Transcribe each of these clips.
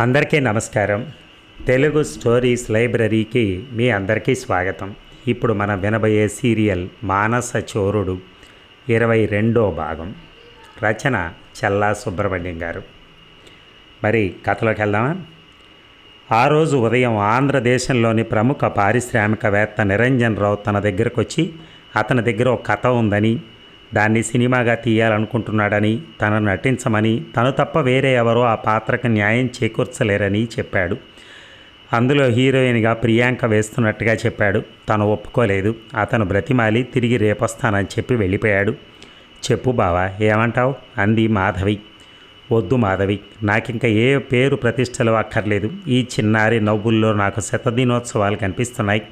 అందరికీ నమస్కారం. తెలుగు స్టోరీస్ లైబ్రరీకి మీ అందరికీ స్వాగతం. ఇప్పుడు మనం వినబోయే సీరియల్ మానస చోరుడు ఇరవై రెండో భాగం. రచన చల్లా సుబ్రహ్మణ్యం గారు. మరి కథలోకి వెళ్దామా? ఆ రోజు ఉదయం ఆంధ్రదేశంలోని ప్రముఖ పారిశ్రామికవేత్త నిరంజన్ రావు తన దగ్గరకు వచ్చి అతని దగ్గర ఒక కథ ఉందని దాన్ని సినిమాగా తీయాలనుకుంటున్నాడని తన నటించమని తను తప్ప వేరే ఎవరో ఆ పాత్రకు న్యాయం చేకూర్చలేరని చెప్పాడు. అందులో హీరోయిన్గా ప్రియాంక వేస్తున్నట్టుగా చెప్పాడు. తను ఒప్పుకోలేదు. అతను బ్రతిమాలి తిరిగి రేపొస్తానని చెప్పి వెళ్ళిపోయాడు. చెప్పు బావా ఏమంటావు? అంది మాధవి. వద్దు మాధవి నాకింక ఏ పేరు ప్రతిష్టలు అక్కర్లేదు. ఈ చిన్నారి నవ్వుల్లో నాకు శతదినోత్సవాలు కనిపిస్తున్నాయి.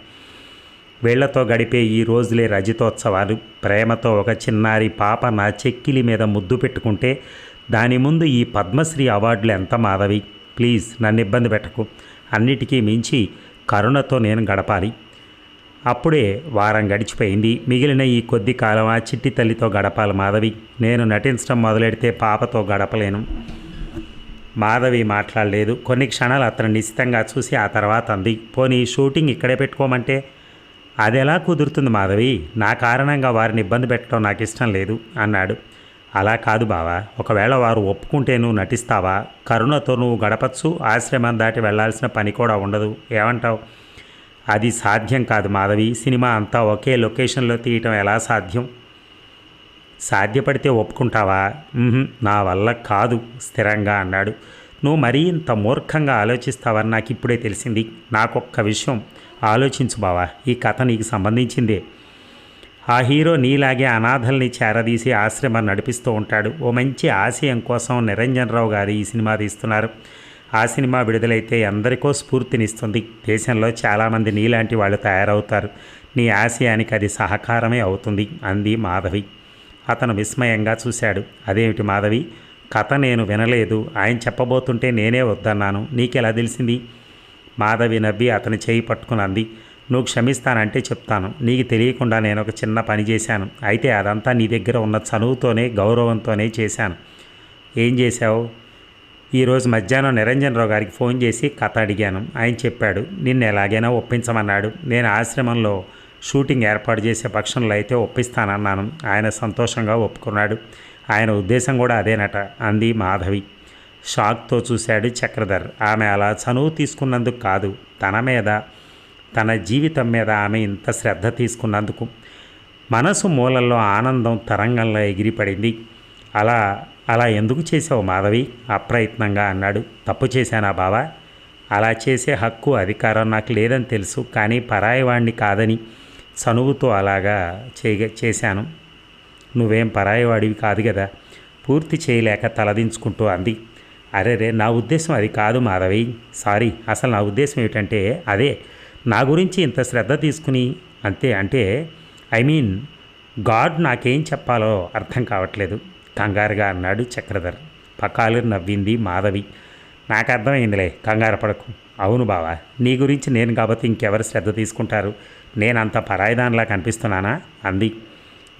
వీళ్ళతో గడిపే ఈ రోజులే రజతోత్సవాలు. ప్రేమతో ఒక చిన్నారి పాప నా చెక్కిలి మీద ముద్దు పెట్టుకుంటే దాని ముందు ఈ పద్మశ్రీ అవార్డులు ఎంత మాధవి? ప్లీజ్ నన్ను ఇబ్బంది పెట్టకు. అన్నిటికీ మించి కరుణతో నేను గడపాలి. అప్పుడే వారం గడిచిపోయింది. మిగిలిన ఈ కొద్ది కాలం ఆ చిట్టి తల్లితో గడపాలి మాధవి. నేను నటించడం మొదలెడితే పాపతో గడపలేను. మాధవి మాట్లాడలేదు. కొన్ని క్షణాలు అతను నిశ్చితంగా చూసి ఆ తర్వాత అంది. పోనీ షూటింగ్ ఇక్కడే పెట్టుకోమంటే అది ఎలా కుదురుతుంది మాధవి? నా కారణంగా వారిని ఇబ్బంది పెట్టడం నాకు ఇష్టం లేదు అన్నాడు. అలా కాదు బావా. ఒకవేళ వారు ఒప్పుకుంటే నువ్వు నటిస్తావా? కరుణతో నువ్వు గడపచ్చు ఆశ్రమం దాటి వెళ్ళాల్సిన పని కూడా ఉండదు ఏమంటావు? అది సాధ్యం కాదు మాధవి. సినిమా అంతా ఒకే లొకేషన్లో తీయటం ఎలా సాధ్యం? సాధ్యపడితే ఒప్పుకుంటావా? నా వల్ల కాదు స్థిరంగా అన్నాడు. నువ్వు మరీ ఇంత మూర్ఖంగా ఆలోచిస్తావని నాకు ఇప్పుడే తెలిసింది. నాకొక్క విషయం. ఆలోచించు బావా ఈ కథ నీకు సంబంధించిందే. ఆ హీరో నీలాగే అనాథల్ని చేరదీసి ఆశ్రమం నడిపిస్తూ ఉంటాడు. ఓ మంచి ఆశయం కోసం నిరంజన్ రావు గారు ఈ సినిమా తీస్తున్నారు. ఆ సినిమా విడుదలైతే ఎందరికో స్ఫూర్తినిస్తుంది. దేశంలో చాలామంది నీలాంటి వాళ్ళు తయారవుతారు. నీ ఆశయానికి అది సహకారమే అవుతుంది అంది మాధవి. అతను విస్మయంగా చూశాడు. అదేమిటి మాధవి? కథ నేను వినలేదు. ఆయన చెప్పబోతుంటే నేనే వద్దన్నాను. నీకెలా తెలిసింది? మాధవి నవ్వి అతని చేయి పట్టుకుని అంది. నువ్వు క్షమిస్తానంటే చెప్తాను. నీకు తెలియకుండా నేను ఒక చిన్న పని చేశాను. అయితే అదంతా నీ దగ్గర ఉన్న చనువుతోనే గౌరవంతోనే చేశాను. ఏం చేశావు? ఈరోజు మధ్యాహ్నం నిరంజన్ రావు గారికి ఫోన్ చేసి కథ అడిగాను. ఆయన చెప్పాడు నిన్ను ఎలాగైనా ఒప్పించమన్నాడు. నేను ఆశ్రమంలో షూటింగ్ ఏర్పాటు చేసే పక్షంలో అయితే ఒప్పిస్తానన్నాను. ఆయన సంతోషంగా ఒప్పుకున్నాడు. ఆయన ఉద్దేశం కూడా అదేనట అంది మాధవి. షాక్తో చూశాడు చక్రధర్. ఆమె అలా చనువు తీసుకున్నందుకు కాదు తన మీద తన జీవితం మీద ఆమె ఇంత శ్రద్ధ తీసుకున్నందుకు. మనసు మూలల్లో ఆనందం తరంగంలో ఎగిరిపడింది. అలా అలా ఎందుకు చేసావు మాధవి? అప్రయత్నంగా అన్నాడు. తప్పు చేశానా బావా? అలా చేసే హక్కు అధికారం నాకు లేదని తెలుసు కానీ పరాయివాణ్ణి కాదని చనువుతో అలాగా చేయ చేశాను. నువ్వేం పరాయివాడివి కాదు కదా పూర్తి చేయలేక తలదించుకుంటూ అంది. అరే రే నా ఉద్దేశం అది కాదు మాధవి. సారీ అసలు నా ఉద్దేశం ఏమిటంటే అదే నా గురించి ఇంత శ్రద్ధ తీసుకుని అంతే అంటే ఐ మీన్ గాడ్ నాకేం చెప్పాలో అర్థం కావట్లేదు. కంగారుగా అన్నాడు చక్రధర్. పకాలు నవ్వింది మాధవి. నాకు అర్థమైందిలే కంగారు పడకు. అవును బావా నీ గురించి నేను కాబట్టి ఇంకెవరు శ్రద్ధ తీసుకుంటారు? నేనంత పరాయిదానిలా కనిపిస్తున్నానా? అంది.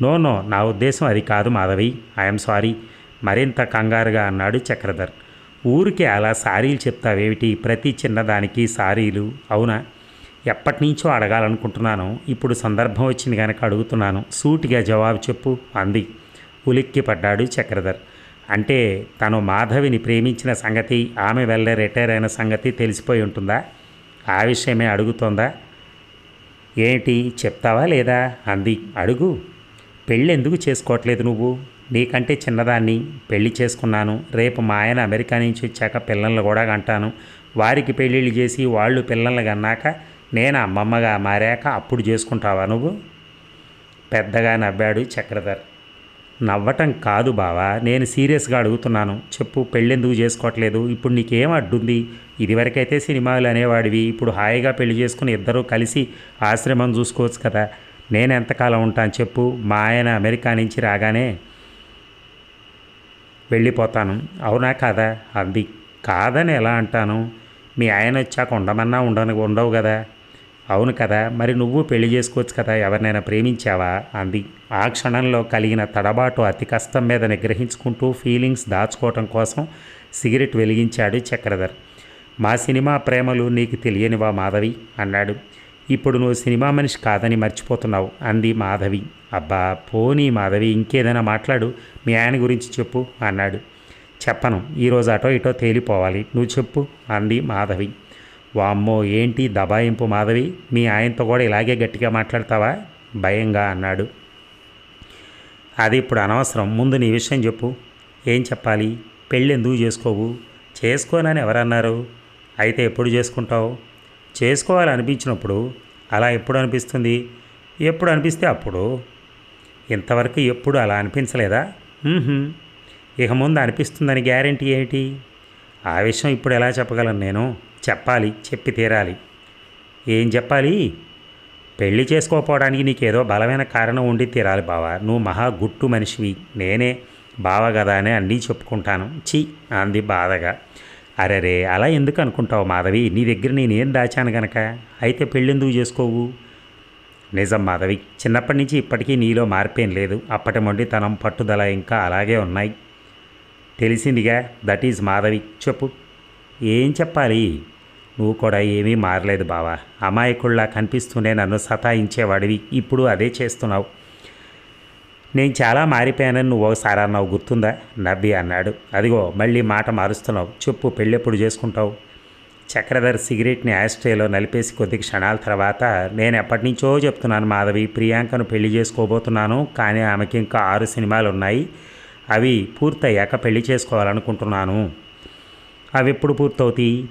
నో నో నా ఉద్దేశం అది కాదు మాధవి. ఐఎమ్ సారీ మరింత కంగారుగా అన్నాడు చక్రధర్. ఊరికే అలా సారీలు చెప్తావేమిటి? ప్రతి చిన్నదానికి సారీలు. అవునా? ఎప్పటి నుంచో అడగాలనుకుంటున్నాను. ఇప్పుడు సందర్భం వచ్చింది కనుక అడుగుతున్నాను. సూటిగా జవాబు చెప్పు. అంది. ఉలిక్కి పడ్డాడు చక్రధర్. అంటే తను మాధవిని ప్రేమించిన సంగతి ఆమె వెళ్ళే రిటైర్ అయిన సంగతి తెలిసిపోయి ఉంటుందా? ఆ విషయమే అడుగుతోందా? ఏంటి చెప్తావా లేదా? అంది. అడుగు. పెళ్ళి ఎందుకు చేసుకోవట్లేదు నువ్వు? నీకంటే చిన్నదాన్ని పెళ్ళి చేసుకున్నాను. రేపు మా ఆయన అమెరికా నుంచి వచ్చాక పిల్లల్ని కూడా కంటాను. వారికి పెళ్ళిళ్ళు చేసి వాళ్ళు పిల్లల్ని కన్నాక నేను అమ్మమ్మగా మారాక అప్పుడు చేసుకుంటావా నువ్వు? పెద్దగా నవ్వాడు చక్రధర్. నవ్వటం కాదు బావా నేను సీరియస్గా అడుగుతున్నాను. చెప్పు పెళ్ళెందుకు చేసుకోవట్లేదు? ఇప్పుడు నీకేం అడ్డుంది? ఇదివరకైతే సినిమాలు అనేవాడివి. ఇప్పుడు హాయిగా పెళ్ళి చేసుకుని ఇద్దరూ కలిసి ఆశ్రమం చూసుకోవచ్చు కదా. నేను ఎంతకాలం ఉంటాను చెప్పు. మా ఆయన అమెరికా నుంచి రాగానే వెళ్ళిపోతాను. అవునా కాదా? అంది. కాదని ఎలా అంటాను? మీ ఆయన వచ్చాక ఉండమన్నా ఉండను ఉండవు కదా అవును కదా మరి నువ్వు పెళ్ళి చేసుకోవచ్చు కదా ఎవరినైనా ప్రేమించావా? అంది. ఆ క్షణంలో కలిగిన తడబాటు అతి కష్టం మీద నిగ్రహించుకుంటూ ఫీలింగ్స్ దాచుకోవటం కోసం సిగరెట్ వెలిగించాడు చక్రధర్. మా సినిమా ప్రేమలు నీకు తెలియనివా మాధవి? అన్నాడు. ఇప్పుడు నువ్వు సినిమా మనిషి కాదని మర్చిపోతున్నావు అంది మాధవి. అబ్బా పోనీ మాధవి ఇంకేదైనా మాట్లాడు మీ ఆయన గురించి చెప్పు అన్నాడు. చెప్పను ఈరోజు అటో ఇటో తేలిపోవాలి నువ్వు చెప్పు అంది మాధవి. వామ్మో ఏంటి దబాయింపు మాధవి? మీ ఆయనతో కూడా ఇలాగే గట్టిగా మాట్లాడతావా? భయంగా అన్నాడు. అది ఇప్పుడు అనవసరం ముందు నీ విషయం చెప్పు. ఏం చెప్పాలి? పెళ్ళి ఎందుకు చేసుకోవు? చేసుకోనని ఎవరన్నారు? అయితే ఎప్పుడు చేసుకుంటావు? చేసుకోవాలనిపించినప్పుడు అలా ఎప్పుడు అనిపిస్తుంది? ఎప్పుడు అనిపిస్తే అప్పుడు? ఇంతవరకు ఎప్పుడు అలా అనిపించలేదా? ఇక ముందు అనిపిస్తుందని గ్యారంటీ ఏమిటి? ఆ విషయం ఇప్పుడు ఎలా చెప్పగలను నేను? చెప్పాలి చెప్పి తీరాలి. ఏం చెప్పాలి? పెళ్ళి చేసుకోకపోవడానికి నీకేదో బలమైన కారణం ఉండి తీరాలి బావా. నువ్వు మహా గుట్టు మనిషివి. నేనే బావ కదా అని అన్నీ చెప్పుకుంటాను. చి అంది బాధగా. అరెరే అలా ఎందుకు అనుకుంటావు మాధవి? నీ దగ్గర నేనేం దాచాను గనక? అయితే పెళ్ళెందుకు చేసుకోవు? నిజం మాధవి చిన్నప్పటి నుంచి ఇప్పటికీ నీలో మార్పేం లేదు. అప్పటి మొండితనం పట్టుదల ఇంకా అలాగే ఉన్నాయి. తెలిసిందిగా దట్ ఈజ్ మాధవి. చెప్పు. ఏం చెప్పాలి? నువ్వు కూడా ఏమీ మారలేదు బావా. అమాయకుల్లా కనిపిస్తూనే నన్ను సతాయించేవాడివి. ఇప్పుడు అదే చేస్తున్నావు. నేను చాలా మారిపోయానని నువ్వు ఒకసారి అన్నావు గుర్తుందా? నవ్వి అన్నాడు. అదిగో మళ్ళీ మాట మారుస్తున్నావు. చెప్పు పెళ్ళెప్పుడు చేసుకుంటావు? చక్రధర్ సిగరెట్ని యాస్ట్రేలో నలిపేసి కొద్ది క్షణాల తర్వాత నేను ఎప్పటి నుంచో చెప్తున్నాను మాధవి ప్రియాంకను పెళ్ళి చేసుకోబోతున్నాను కానీ ఆమెకి ఇంకా ఆరు సినిమాలు ఉన్నాయి. అవి పూర్తయ్యాక పెళ్ళి చేసుకోవాలనుకుంటున్నాను. అవి ఎప్పుడు పూర్తవుతాయి?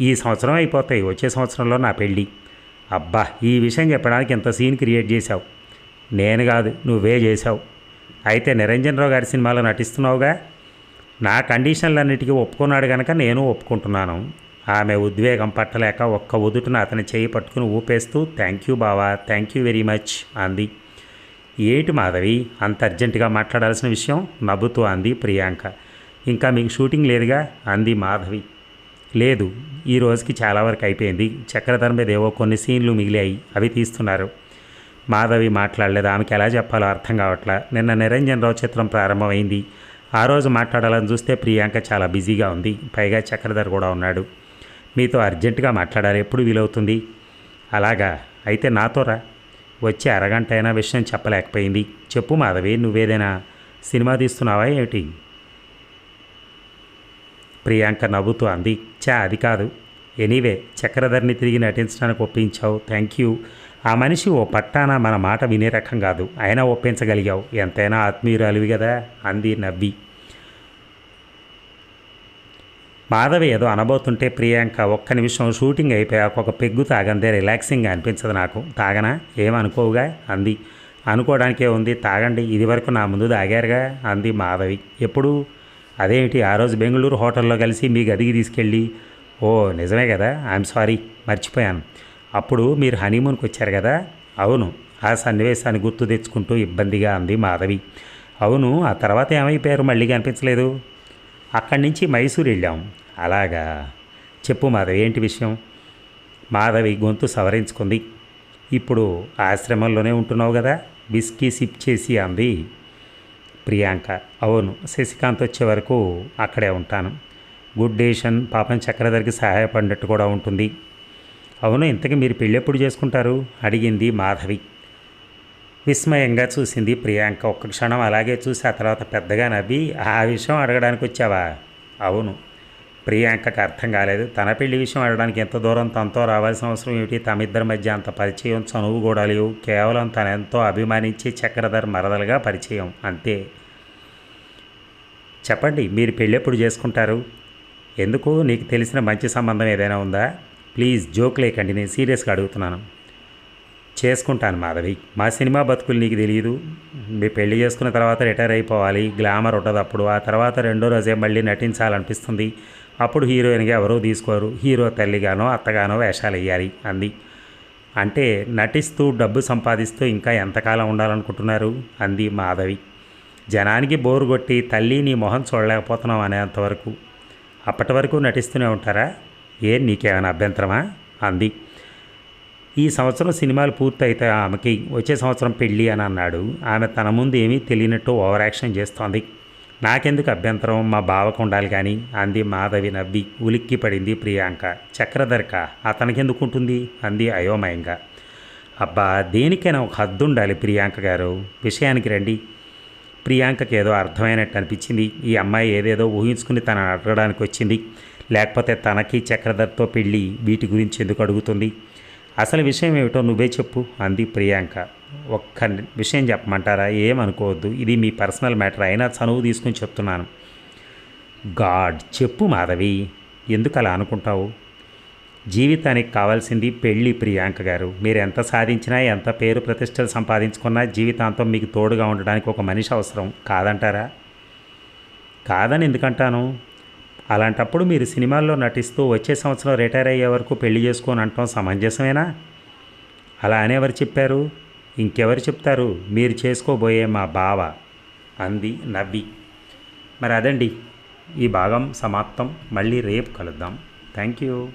ఈ సంవత్సరం అయిపోతాయి వచ్చే సంవత్సరంలో నా పెళ్ళి అబ్బా ఈ విషయం చెప్పడానికి ఎంత సీన్ క్రియేట్ చేశావు. నేను కాదు నువ్వే చేశావు. అయితే నిరంజన్ రావు గారి సినిమాలో నటిస్తున్నావుగా? నా కండిషన్లన్నిటికీ ఒప్పుకున్నాడు కనుక నేను ఒప్పుకుంటున్నాను. ఆమె ఉద్వేగం పట్టలేక ఒక్క ఉదుటిన అతని చేయి పట్టుకుని ఊపేస్తూ థ్యాంక్ యూ బావా థ్యాంక్ యూ వెరీ మచ్ అంది. ఏటి మాధవి అంత అర్జెంటుగా మాట్లాడాల్సిన విషయం? నవ్వుతూ అంది ప్రియాంక. ఇంకా మీకు షూటింగ్ లేదుగా? అంది మాధవి. లేదు ఈ రోజుకి చాలా వరకు అయిపోయింది. చక్రధర్ మీద ఏవో కొన్ని సీన్లు మిగిలాయి అవి తీస్తున్నారు. మాధవి మాట్లాడలేదు. ఆమెకి ఎలా చెప్పాలో అర్థం కావట్లా. నిన్న నిరంజన్ రావు చిత్రం ప్రారంభమైంది. ఆ రోజు మాట్లాడాలని చూస్తే ప్రియాంక చాలా బిజీగా ఉంది. పైగా చక్రధర్ కూడా ఉన్నాడు. మీతో అర్జెంటుగా మాట్లాడాలి. ఎప్పుడు వీలవుతుంది? అలాగా. అయితే నాతో రా. వచ్చి అరగంట అయినా విషయం చెప్పలేకపోయింది. చెప్పు మాధవి నువ్వేదైనా సినిమా తీస్తున్నావా ఏమిటి? ప్రియాంక నవ్వుతూ అంది. చా అది కాదు. ఎనీవే చక్రధర్ని తిరిగి నటించడానికి ఒప్పించావు. Thank you. ఆ మనిషి ఓ పట్టాన మన మాట వినే రకం కాదు. అయినా ఒప్పించగలిగావు. ఎంతైనా ఆత్మీయురాలివి కదా అంది నవ్వి. మాధవి ఏదో అనబోతుంటే ప్రియాంక ఒక్క నిమిషం షూటింగ్ అయిపోయాక ఒక పెగ్గు తాగందే రిలాక్సింగ్ అనిపించదు నాకు. తాగనా? ఏమనుకోవుగా? అంది. అనుకోవడానికే ఉంది. తాగండి. ఇదివరకు నా ముందు తాగారుగా? అంది మాధవి. ఎప్పుడు? అదేమిటి? ఆ రోజు బెంగళూరు హోటల్లో కలిసి మీ గదికి తీసుకెళ్ళి? ఓ నిజమే కదా ఐఎమ్ సారీ. మర్చిపోయాను. అప్పుడు మీరు హనీమూన్కి వచ్చారు కదా? అవును ఆ సన్నివేశాన్ని గుర్తు తెచ్చుకుంటూ ఇబ్బందిగా అంది మాధవి. అవును ఆ తర్వాత ఏమైపోయారు మళ్ళీ కనిపించలేదు? అక్కడి నుంచి మైసూరు వెళ్ళాం. అలాగా. చెప్పు మాధవి ఏంటి విషయం? మాధవి గొంతు సవరించుకుంది. ఇప్పుడు ఆశ్రమంలోనే ఉంటున్నావు కదా? బిస్కీ సిప్ చేసి అంది ప్రియాంక. అవును శశికాంత్ వచ్చే వరకు అక్కడే ఉంటాను. గుడ్ డేషన్ పాపం చక్రధర్కి సహాయపడినట్టు కూడా ఉంటుంది. అవును ఇంతకీ మీరు పెళ్ళెప్పుడు చేసుకుంటారు? అడిగింది మాధవి. విస్మయంగా చూసింది ప్రియాంక. ఒక్క క్షణం అలాగే చూసి ఆ తర్వాత పెద్దగా నవ్వి ఆ విషయం అడగడానికి వచ్చావా? అవును. ప్రియాంకకు అర్థం కాలేదు. తన పెళ్ళి విషయం అడగడానికి ఎంత దూరం తనతో రావాల్సిన అవసరం ఏమిటి? తమిద్దరి మధ్య అంత పరిచయం చనువు కూడా లేవు. కేవలం తన ఎంతో అభిమానించి చక్రధర్ మరదలుగా పరిచయం. అంతే. చెప్పండి మీరు పెళ్ళి ఎప్పుడు చేసుకుంటారు? ఎందుకు? నీకు తెలిసిన మంచి సంబంధం ఏదైనా ఉందా? ప్లీజ్ జోక్ లేకండి నేను సీరియస్గా అడుగుతున్నాను. చేసుకుంటాను మాధవి. మా సినిమా బతుకులు నీకు తెలియదు మీ పెళ్ళి చేసుకున్న తర్వాత రిటైర్ అయిపోవాలి. గ్లామర్ ఉంటుంది అప్పుడు. ఆ తర్వాత రెండో రోజే మళ్ళీ నటించాలనిపిస్తుంది. అప్పుడు హీరోయిన్గా ఎవరూ తీసుకోరు. హీరో తల్లిగానో అత్తగానో వేషాలు వేయాలి అంది. అంటే నటిస్తూ డబ్బు సంపాదిస్తూ ఇంకా ఎంతకాలం ఉండాలనుకుంటున్నారు? అంది మాధవి. జనానికి బోరు కొట్టి తల్లి నీ మొహం చూడలేకపోతున్నాం అనేంతవరకు అప్పటి వరకు నటిస్తూనే ఉంటారా? ఏం నీకేమైనా అభ్యంతరమా? అంది. ఈ సంవత్సరం సినిమాలు పూర్తయితే ఆమెకి వచ్చే సంవత్సరం పెళ్ళి అని అన్నాడు. ఆమె తన ముందు ఏమీ తెలియనట్టు ఓవర్ యాక్షన్ చేస్తోంది. నాకెందుకు అభ్యంతరం? మా బావకు ఉండాలి కానీ అంది మాధవి నవ్వి. ఉలిక్కి పడింది ప్రియాంక. చక్రధర్క అతనికెందుకు ఉంటుంది? అంది అయోమయంగా. అబ్బా దేనికైనా ఒక హద్దు ఉండాలి ప్రియాంక గారు. విషయానికి రండి. ప్రియాంకకి ఏదో అర్థమైనట్టు అనిపించింది. ఈ అమ్మాయి ఏదేదో ఊహించుకుని తనని అడగడానికి వచ్చింది. లేకపోతే తనకి చక్రధర్తో పెళ్ళి వీటి గురించి ఎందుకు అడుగుతుంది? అసలు విషయం ఏమిటో నువ్వే చెప్పు అంది ప్రియాంక. ఒక్క విషయం చెప్పమంటారా? ఏమనుకోవద్దు ఇది మీ పర్సనల్ మ్యాటర్. అయినా చనువు తీసుకుని చెప్తున్నాను. గాడ్ చెప్పు మాధవి. ఎందుకు అలా అనుకుంటావు? జీవితానికి కావాల్సింది పెళ్ళి ప్రియాంక గారు. మీరు ఎంత సాధించినా ఎంత పేరు ప్రతిష్టలు సంపాదించుకున్నా జీవితాంతం మీకు తోడుగా ఉండడానికి ఒక మనిషి అవసరం. కాదంటారా? కాదని ఎందుకంటాను? అలాంటప్పుడు మీరు సినిమాల్లో నటిస్తూ వచ్చే సంవత్సరం రిటైర్ అయ్యే వరకు పెళ్ళి చేసుకొని అంటాం సమంజసమేనా? అలా అనేవారు చెప్పారు? ఇంకెవరు చెప్తారు? మీరు చేసుకోబోయే మా బావ అంది నవ్వి. మరి అదండి. ఈ భాగం సమాప్తం. మళ్ళీ రేపు కలుద్దాం. Thank you.